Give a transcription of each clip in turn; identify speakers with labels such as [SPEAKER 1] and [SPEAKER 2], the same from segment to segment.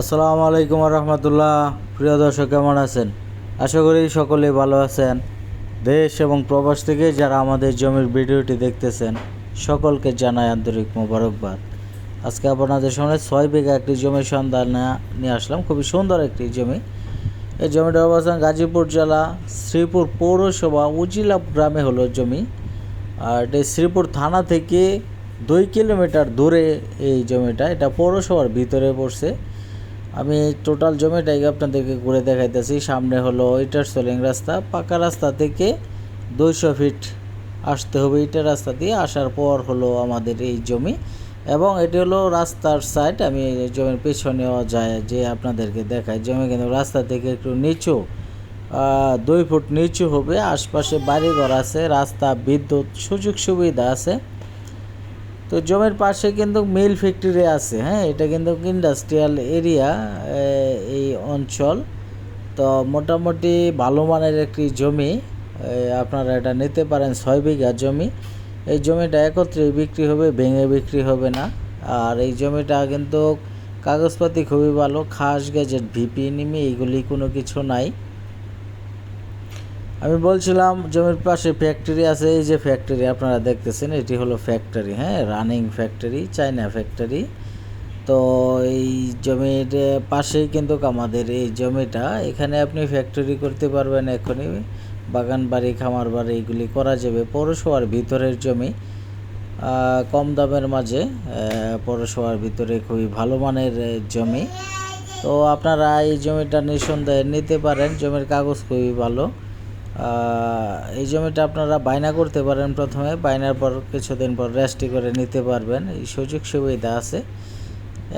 [SPEAKER 1] আসসালামু আলাইকুম রহমতুল্লাহ প্রিয় দর্শক, কেমন আছেন? আশা করি সকলেই ভালো আছেন। দেশ এবং প্রবাস থেকে যারা আমাদের জমির ভিডিওটি দেখতেছেন, সকলকে জানাই আন্তরিক মোবারকবাদ। আজকে আপনাদের সামনে ছয় বিঘা একটি জমির সন্ধান নিয়ে আসলাম। খুবই সুন্দর একটি জমি। এই জমিটার অবস্থান গাজীপুর জেলা, শ্রীপুর পৌরসভা, উজিলা গ্রামে হলো জমি। আর এটা শ্রীপুর থানা থেকে দুই কিলোমিটার দূরে এই জমিটা, এটা পৌরসভার ভিতরে পড়ছে। আমি টোটাল জমিটাকে আপনাদেরকে ঘুরে দেখাইতেছি। সামনে হলো ইটার সোলিং রাস্তা, পাকা রাস্তা থেকে দুইশো ফিট আসতে হবে ইটার রাস্তা দিয়ে। আসার পর হলো আমাদের এই জমি এবং এটি হলো রাস্তার সাইড আমি জমির পেছনেও যায় যে আপনাদেরকে দেখাই, জমি কিন্তু রাস্তা থেকে একটু নিচু দুই ফুট নিচু হবে। আশপাশে বাড়িঘর আছে, রাস্তা, বিদ্যুৎ, সুযোগ সুবিধা আছে। তো জমির পাশে কিন্তু মিল ফ্যাক্টরি আছে হ্যাঁ? এটা কিন্তু ইন্ডাস্ট্রিয়াল এরিয়া এই অঞ্চল। তো মোটামুটি ভালো মানের একটি জমি আপনারা এটা নিতে পারেন, ছয় বিঘা জমি। এই জমিটা একত্রে বিক্রি হবে, ভেঙে বিক্রি হবে না। আর এই জমিটা কিন্তু কাগজপাতি খুবই ভালো, খাস গেজেট, ভিপি, নিমি এইগুলি কোনো কিছু নাই। আমি বলছিলাম, জমির পাশে ফ্যাক্টরি আছে, এই যে ফ্যাক্টরি আপনারা দেখতেছেন, এটি হলো ফ্যাক্টরি হ্যাঁ? রানিং ফ্যাক্টরি চায়না ফ্যাক্টরি তো এই জমির পাশেই কিন্তু আমাদের এই জমিটা, এখানে আপনি ফ্যাক্টরি করতে পারবেন এখনই। বাগান বাড়ি, খামার বাড়ি, এগুলি করা যাবে। পৌরসভার ভিতরের জমি কম দামের মাঝে পৌরসভার ভিতরে খুবই ভালো মানের জমি। তো আপনারা এই জমিটা নিঃসন্দেহে নিতে পারেন, জমির কাগজ খুবই ভালো। এই জমিটা আপনারা বায়না করতে পারেন প্রথমে। বায়নার পর কিছুদিন পর রেস্টি করে নিতে পারবেন। এই সুযোগ সুবিধা আছে।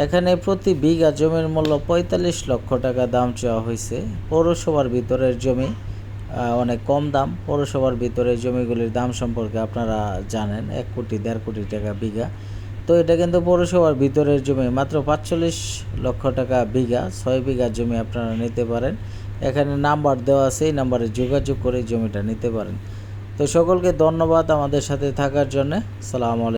[SPEAKER 1] এখানে প্রতি বিঘা জমির মূল্য পঁয়তাল্লিশ লক্ষ টাকা দাম চাওয়া হয়েছে। পৌরসভার ভিতরের জমি অনেক কম দাম। পৌরসভার ভিতরে জমিগুলির দাম সম্পর্কে আপনারা জানেন, এক কোটি, দেড় কোটি টাকা বিঘা। তো এটা কিন্তু পৌরসভার ভিতরের জমি, মাত্র পাঁচচল্লিশ লক্ষ টাকা বিঘা, ছয় বিঘা জমি আপনারা নিতে পারেন। এখানে নাম্বার দেওয়া আছে, এই নাম্বারে যোগাযোগ করে জমিটা নিতে পারেন। তো সকলকে ধন্যবাদ আমাদের সাথে থাকার জন্যে। সালাম আলাইকুম।